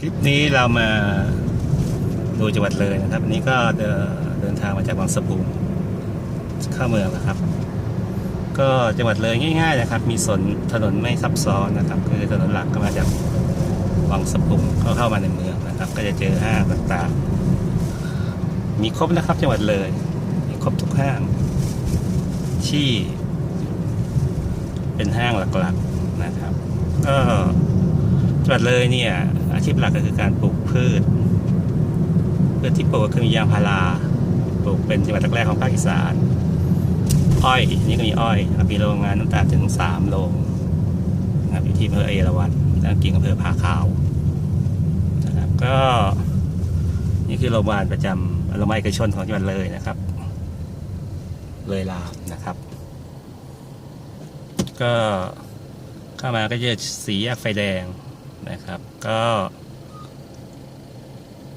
คลิปนี้เรามาดูจังหวัดเลยนะครับอันนี้ก็เดินเดนทางมาจากวังสะพุงเข้าเมืองนะครับ ก็จังหวัดเลยง่าย ๆ นะครับ มีสนถนนไม่ซับซ้อนนะครับ คือถนนหลักก็มาจากวังสะพุงเข้าเข้ามาในเมืองนะครับ ก็จะเจอห้างต่างๆ มีครบนะครับจังหวัดเลย มีครบทุกห้างที่ เป็นห้างหลักๆนะครับ ก็ จังหวัดเลยเนี่ย อาชีพหลักก็คือการปลูกพืชพืชที่ปลูกก็คือมียางพาราปลูกเป็นจังหวัดแรกของภาคอีสานอ้อยนนี้ก็มีอ้อยบมีโรงงานน้ำตาลถึงสามโรงนะครับอยู่ที่อำเภอเอราวัณและกิ่งอำเภอผาขาวนะครับก็นี่คือโรงพยาบาลประจำโรงพยาบาลเอกชนของจังหวัดเลยนะครับ เลยลาวนะครับ ก็เข้ามาก็จะสีแยกไฟแดง นะครับ ก็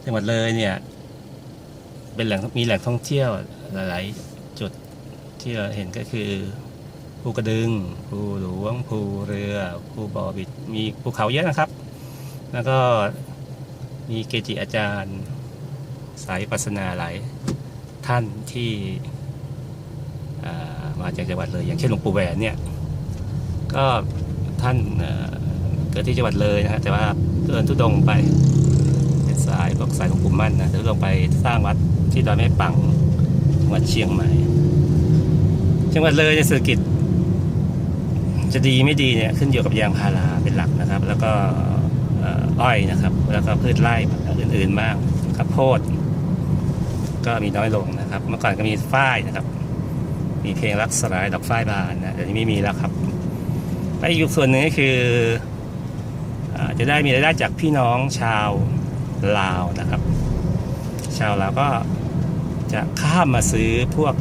จังหวัดเลยเนี่ย เป็นแหล่งมีแหล่งท่องเที่ยวหลายๆจุดที่เราเห็นก็คือภูกระดึงภูหลวงภูเรือภูบ่อบิดมีภูเขาเยอะนะครับ แล้วก็มีเกจิอาจารย์ สายปัสนาหลายท่านที่อ่ามาจากจังหวัดเลย อย่างเช่นหลวงปู่แหวนเนี่ย ก็ท่าน เกิดที่จังหวัดเลยนะฮะแต่ว่าเดินทุดงไปเป็นสายพวกสายหลวงปู่มั่นนะเดินทุดงไปสร้างวัดที่ดอยแม่ปังจังหวัดเชียงใหม่จังหวัดเลยในเศรษฐกิจ จะดีไม่ดีเนี่ยขึ้นอยู่กับยางพาราเป็นหลักนะครับ แล้วก็อ้อยนะครับ แล้วก็พืชไร่อื่นๆบ้างข้าวโพดก็มีน้อยลงนะครับ เมื่อก่อนก็มีฝ้ายนะครับ มีเพลงรักสลายดอกฝ้ายบานนะเดี๋ยวนี้ไม่มีแล้วครับและอีกส่วนหนึ่งก็คือ จะได้มีรายได้จากพี่น้องชาวลาวนะครับ ชาวลาวก็จะข้ามมาซื้อพวก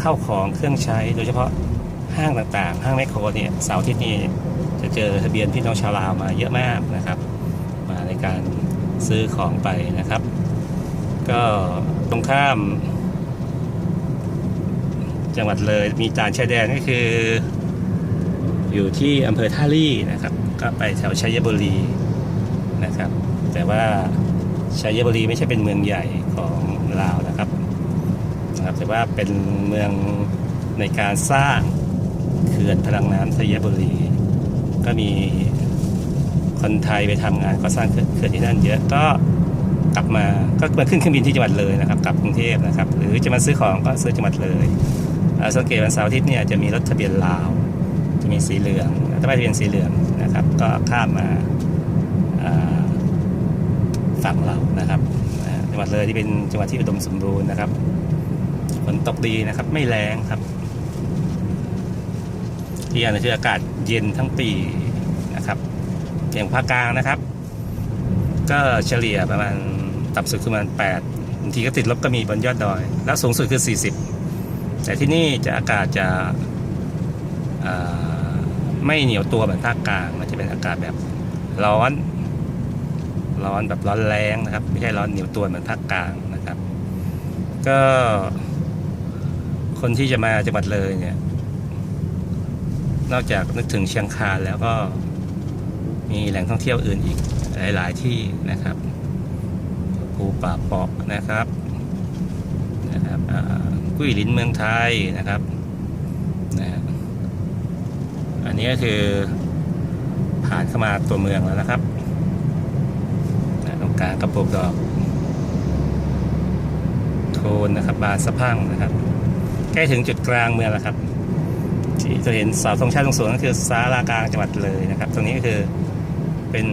เข้าของเครื่องใช้ โดยเฉพาะห้างต่างๆ ห้างแมคโครเนี่ยเสาร์อาที่นี้จะเจอทะเบียนพี่น้องชาวลาวมาเยอะมากนะครับ มาในการซื้อของไปนะครับ ก็ตรงข้าม จังหวัดเลยมีจานชายแดนก็คือ อยู่ที่อำเภอท่าลี่นะครับ ก็ไปแถวชัยบุรีนะครับ แต่ว่าชัยบุรีไม่ใช่เป็นเมืองใหญ่ของลาวนะครับนะครับ แต่ว่าเป็นเมืองในการสร้างเขื่อนพลังน้ำชัยบุรี ก็มีคนไทยไปทำงานก่อสร้างเขื่อนที่นั่นเยอะก็กลับมาก็มาขึ้นเครื่องบินที่จังหวัดเลยนะครับกลับกรุงเทพนะครับ หรือจะมาซื้อของก็ซื้อจังหวัดเลยสังเกตวันเสาร์อาทิตย์เนี่ยจะมีรถทะเบียนลาว จะมีสีเหลืองถ้าไม่ทะเบียนสีเหลือง นะครับ ก็ข้ามมาฝั่งเรานะครับจังหวัดเลยที่เป็นจังหวัดที่อุดมสมบูรณ์นะครับฝนตกดีนะครับ ไม่แรงครับที่อันนึงคืออากาศเย็นทั้งปีนะครับอย่างภาคกลางนะครับ ก็เฉลี่ยประมาณต่ำสุดคือประมาณ8บางทีก็ติดลบก็มีบนยอดดอย แล้วสูงสุดคือ 40 แต่ที่นี่จะอากาศจะอ่า ไม่เหนียวตัวเหมือนภาคกลางมันจะเป็นอากาศแบบร้อน ร้อนแบบร้อนแรงนะครับ ไม่ใช่ร้อนเหนียวตัวเหมือนภาคกลางนะครับ ก็ คนที่จะมาจังหวัดเลยเนี่ย นอกจากนึกถึงเชียงคานแล้วก็มีแหล่งท่องเที่ยวอื่นอีกหลาย ๆ ที่นะครับภูป่าเปาะนะครับนะครับกุ้ยลินเมืองไทยนะครับ นนี้ก็คือผ่านเข้ามาตัวเมืองแล้วนะครับตรงกลางกระปุกดอก โทนนะครับบานสะพังนะครับ ใกล้ถึงจุดกลางเมืองแล้วครับ ที่จะเห็นเสาธงชาติตรงสูงก็คือศาลากลางจังหวัดเลยนะครับ ตรงนี้ก็คือเป็น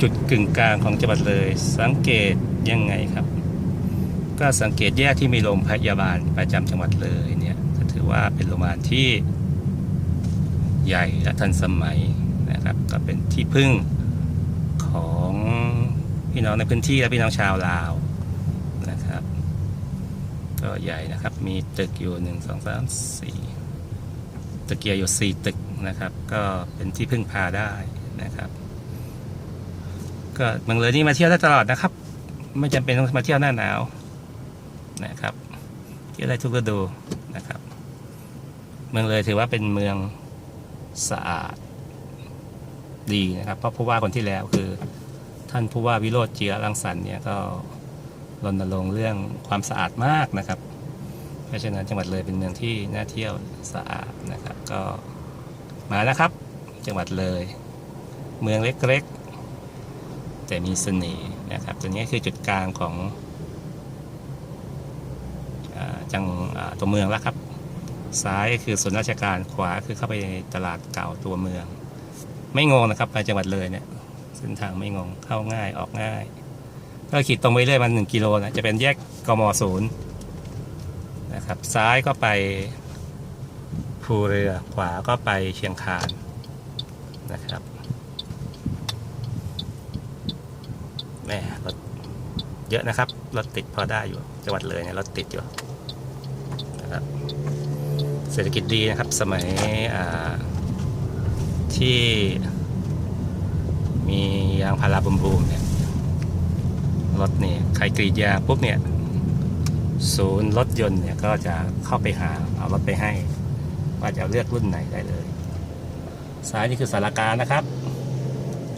จุดกึ่งกลางของจังหวัดเลย สังเกตยังไงครับ ก็สังเกตแยกที่มีโรงพยาบาลประจำจังหวัดเลยเนี่ยก็ถือว่าเป็นโรงพยาบาลที่ ใหญ่และทันสมัยนะครับก็เป็นที่พึ่งของพี่น้องในพื้นที่และพี่น้องชาวลาวนะครับ ก็ใหญ่นะครับมีตึกอยู่หนึ่งสองสามสี่ตะเกียร์อยู่สี่ตึกนะครับ ก็เป็นที่พึ่งพาได้นะครับ ก็เมืองเลยนี่มาเที่ยวได้ตลอดนะครับ ไม่จำเป็นต้องมาเที่ยวหน้าหนาวนะครับเที่ยวได้ทุกฤดูนะครับ เมืองเลยถือว่าเป็นเมือง สะอาดดีนะครับ เพราะผู้ว่าคนที่แล้วคือ ท่านผู้ว่าวิโรจน์จีรรังสรรค์เนี่ยก็รณรงค์เรื่องความสะอาดมากนะครับ เพราะฉะนั้นจังหวัดเลยเป็นเมืองที่น่าเที่ยวสะอาดนะครับ ก็มานะครับ จังหวัดเลย เมืองเล็กๆ แต่มีเสน่ห์นะครับตัวนี้คือจุดกลางของอจังตัวเมืองแล้วครับ ซ้ายคือส่วนราชการขวาคือเข้าไปในตลาดเก่าตัวเมือง ไม่งงนะครับไปจังหวัดเลยเนี่ยเส้นทางไม่งงเข้าง่ายออกง่ายก็ขีดตรงไปเรื่อยมันหนึ่งกิโลนะจะเป็นแยกกมศูนย์นะครับซ้ายก็ไปภูเรือขวาก็ไปเชียงคานนะครับแม่รถเยอะนะครับรถติดพอได้อยู่จังหวัดเลยเนี่ยรถติดอยู่นะครับ เศรษฐกิจดีนะครับสมัยที่มียางพาราบูมๆเนี่ยรถเนี่ยใครกรีดยางปุ๊บเนี่ยศูนย์รถยนต์เนี่ยก็จะเข้าไปหาเอารถไปให้ ว่าจะเาเลือกรุ่นไหนได้เลยซ้ายนี่คือสารการนะครับ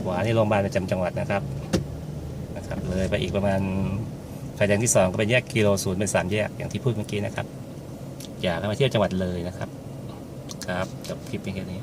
ขวานี่โรงพยาบาลประจำจังหวัดนะครับนะครับ เลยไปอีกประมาณไฟแดงที่สองก็เป็นแยกกิโลศูนย์เป็นสามแยกอย่างที่พูดเมื่อกี้นะครับ อยากให้มาเที่ยวจังหวัดเลยนะครับ ครับจบคลิปเพียงแค่นี้